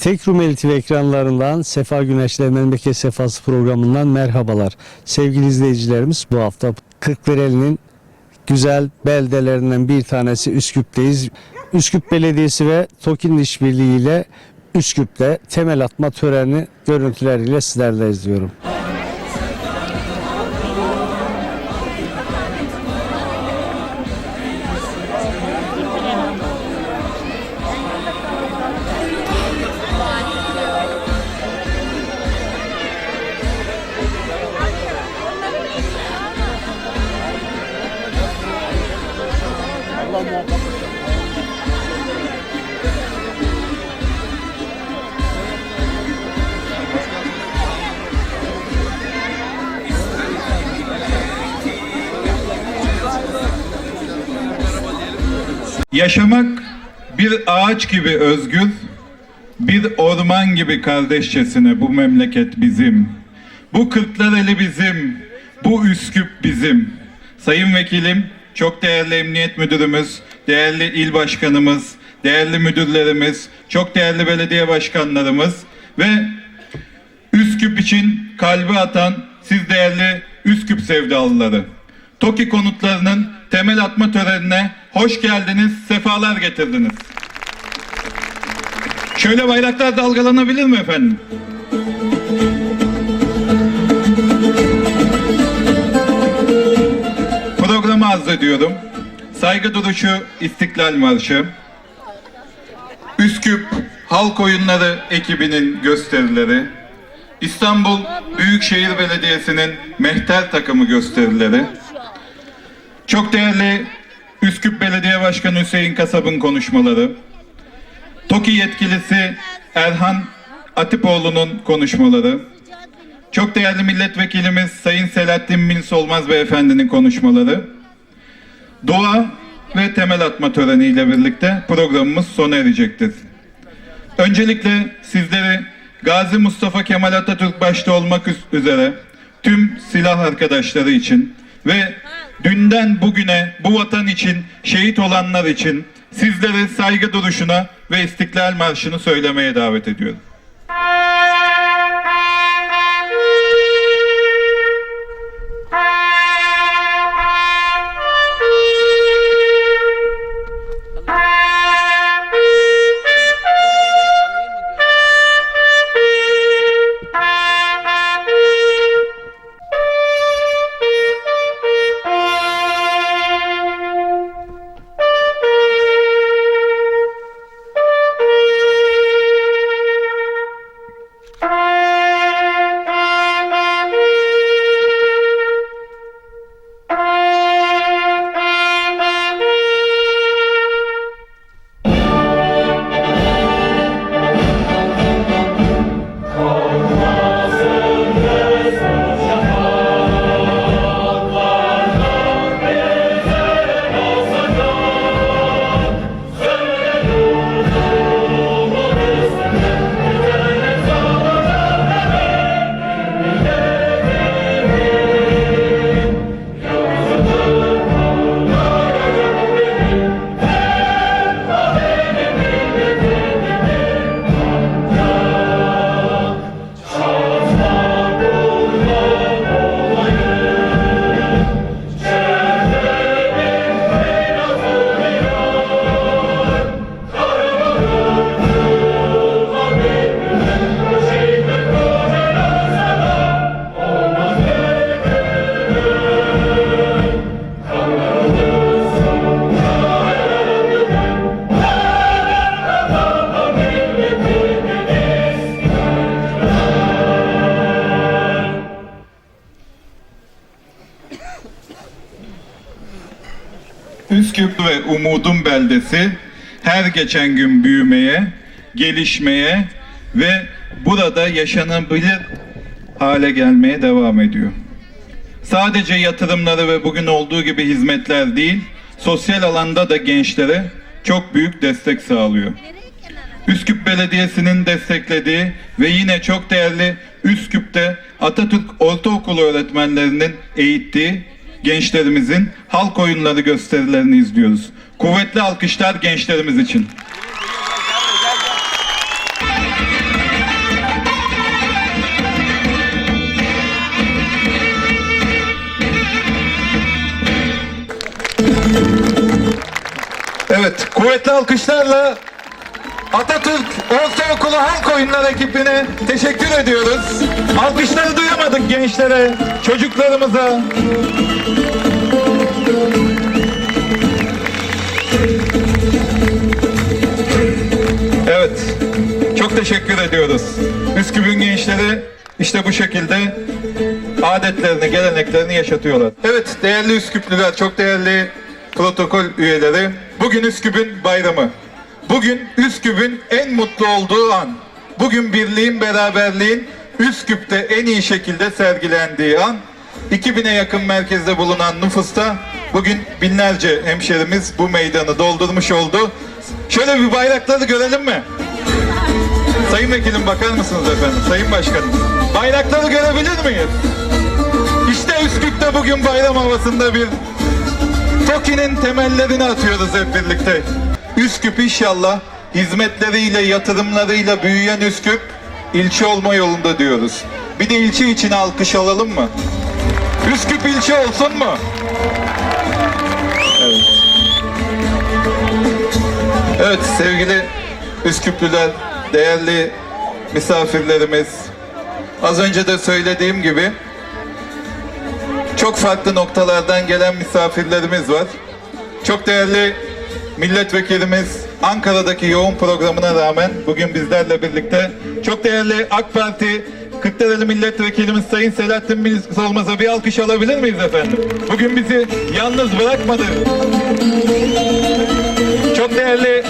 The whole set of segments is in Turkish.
Tek Rumeli TV ekranlarından Sefa Güneş'le Memleket Sefası programından merhabalar. Sevgili izleyicilerimiz bu hafta Kırklareli'nin güzel beldelerinden bir tanesi Üsküp'teyiz. Üsküp Belediyesi ve TOKİ'nin işbirliğiyle Üsküp'te temel atma töreni görüntüleriyle sizlerle izliyorum. Yaşamak bir ağaç gibi özgür, bir orman gibi kardeşçesine bu memleket bizim. Bu Kırklareli bizim, bu Üsküp bizim. Sayın Vekilim, çok değerli Emniyet Müdürümüz, değerli il başkanımız, değerli müdürlerimiz, çok değerli belediye başkanlarımız ve Üsküp için kalbi atan siz değerli Üsküp sevdalıları. TOKİ konutlarının temel atma törenine hoş geldiniz, sefalar getirdiniz. Şöyle bayraklar dalgalanabilir mi efendim? Programı arz ediyorum. Saygı duruşu İstiklal Marşı. Üsküp Halk Oyunları ekibinin gösterileri. İstanbul Büyükşehir Belediyesi'nin mehter takımı gösterileri. Çok değerli Üsküp Belediye Başkanı Hüseyin Kasab'ın konuşmaları. TOKİ yetkilisi Erhan Atipoğlu'nun konuşmaları. Çok değerli milletvekilimiz Sayın Selahattin Bin Solmaz Beyefendi'nin konuşmaları. Doğa ve temel atma töreniyle birlikte programımız sona erecektir. Öncelikle sizleri Gazi Mustafa Kemal Atatürk başta olmak üz- üzere tüm silah arkadaşları için ve dünden bugüne bu vatan için şehit olanlar için sizleri saygı duruşuna ve İstiklal Marşı'nı söylemeye davet ediyorum. Üsküp ve Umudun beldesi her geçen gün büyümeye, gelişmeye ve burada yaşanabilir hale gelmeye devam ediyor. Sadece yatırımları ve bugün olduğu gibi hizmetler değil, sosyal alanda da gençlere çok büyük destek sağlıyor. Üsküp Belediyesi'nin desteklediği ve yine çok değerli Üsküp'te Atatürk Ortaokulu öğretmenlerinin eğittiği gençlerimizin halk oyunları gösterilerini izliyoruz. Kuvvetli alkışlar gençlerimiz için. Evet, kuvvetli alkışlarla Atatürk Ortaokulu Halk Oyunları ekibine teşekkür ediyoruz. Alkışları duyamadık gençlere, çocuklarımıza. Evet, çok teşekkür ediyoruz. Üsküp'ün gençleri işte bu şekilde adetlerini, geleneklerini yaşatıyorlar. Evet, değerli Üsküplüler, çok değerli protokol üyeleri. Bugün Üsküp'ün bayramı. Bugün Üsküp'ün en mutlu olduğu an. Bugün birliğin, beraberliğin Üsküp'te en iyi şekilde sergilendiği an. 2000'e yakın merkezde bulunan nüfusta bugün binlerce hemşerimiz bu meydanı doldurmuş oldu. Şöyle bir bayrakları görelim mi? Sayın Vekilim bakar mısınız efendim? Sayın Başkanım. Bayrakları görebilir miyiz? İşte Üsküp'te bugün bayram havasında bir TOKİ'nin temellerini atıyoruz hep birlikte. Üsküp inşallah hizmetleriyle, yatırımlarıyla büyüyen Üsküp ilçe olma yolunda diyoruz. Bir de ilçe için alkış alalım mı? Üsküp ilçe olsun mu? Evet. Evet sevgili Üsküplüler, değerli misafirlerimiz. Az önce de söylediğim gibi çok farklı noktalardan gelen misafirlerimiz var. Çok değerli milletvekilimiz Ankara'daki yoğun programına rağmen bugün bizlerle birlikte çok değerli AK Parti Kırklareli Milletvekilimiz Sayın Selahattin Solmaz'a bir alkış alabilir miyiz efendim? Bugün bizi yalnız bırakmadı. Çok değerli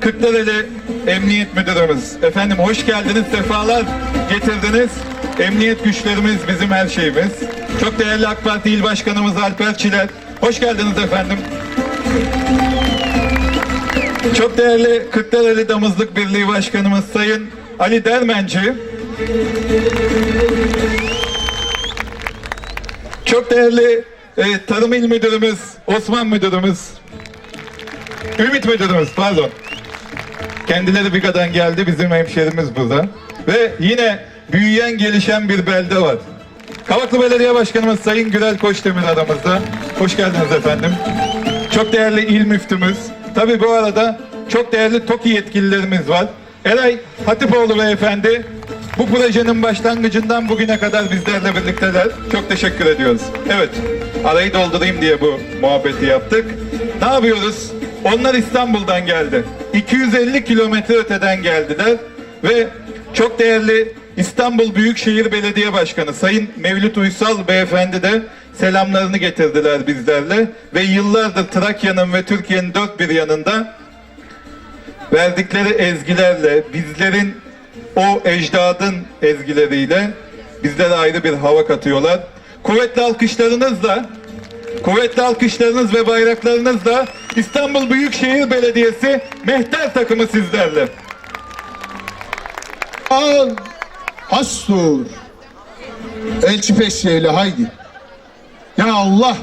Kırklareli Emniyet Müdürümüz. Efendim hoş geldiniz, sefalar getirdiniz. Emniyet güçlerimiz bizim her şeyimiz. Çok değerli AK Parti İl Başkanımız Alper Çiler. Hoş geldiniz efendim. Çok değerli Kırklareli Damızlık Birliği Başkanımız Sayın Ali Dermenci. Çok değerli e, Tarım İl Müdürümüz Osman Müdürümüz. Ümit Müdürümüz pardon. Kendileri Biga'dan geldi. Bizim hemşerimiz burada. Ve yine büyüyen gelişen bir belde var. Kavaklı Belediye Başkanımız Sayın Gürel Koçdemir aramızda. Hoş geldiniz efendim. Çok değerli il müftümüz. Tabi bu arada çok değerli TOKİ yetkililerimiz var. Eray Hatipoğlu beyefendi bu projenin başlangıcından bugüne kadar bizlerle birlikteler. Çok teşekkür ediyoruz. Evet, arayı doldurayım diye bu muhabbeti yaptık. Ne yapıyoruz? Onlar İstanbul'dan geldi. 250 kilometre öteden geldiler ve çok değerli İstanbul Büyükşehir Belediye Başkanı Sayın Mevlüt Uysal beyefendi de selamlarını getirdiler bizlerle ve yıllardır Trakya'nın ve Türkiye'nin dört bir yanında verdikleri ezgilerle bizlerin o ecdadın ezgileriyle bizlere ayrı bir hava katıyorlar. Kuvvetli alkışlarınızla Kuvvetli alkışlarınız ve bayraklarınızla İstanbul Büyükşehir Belediyesi mehter takımı sizlerle. Al, Hastur. Elçi peşreyle haydi. Ya Allah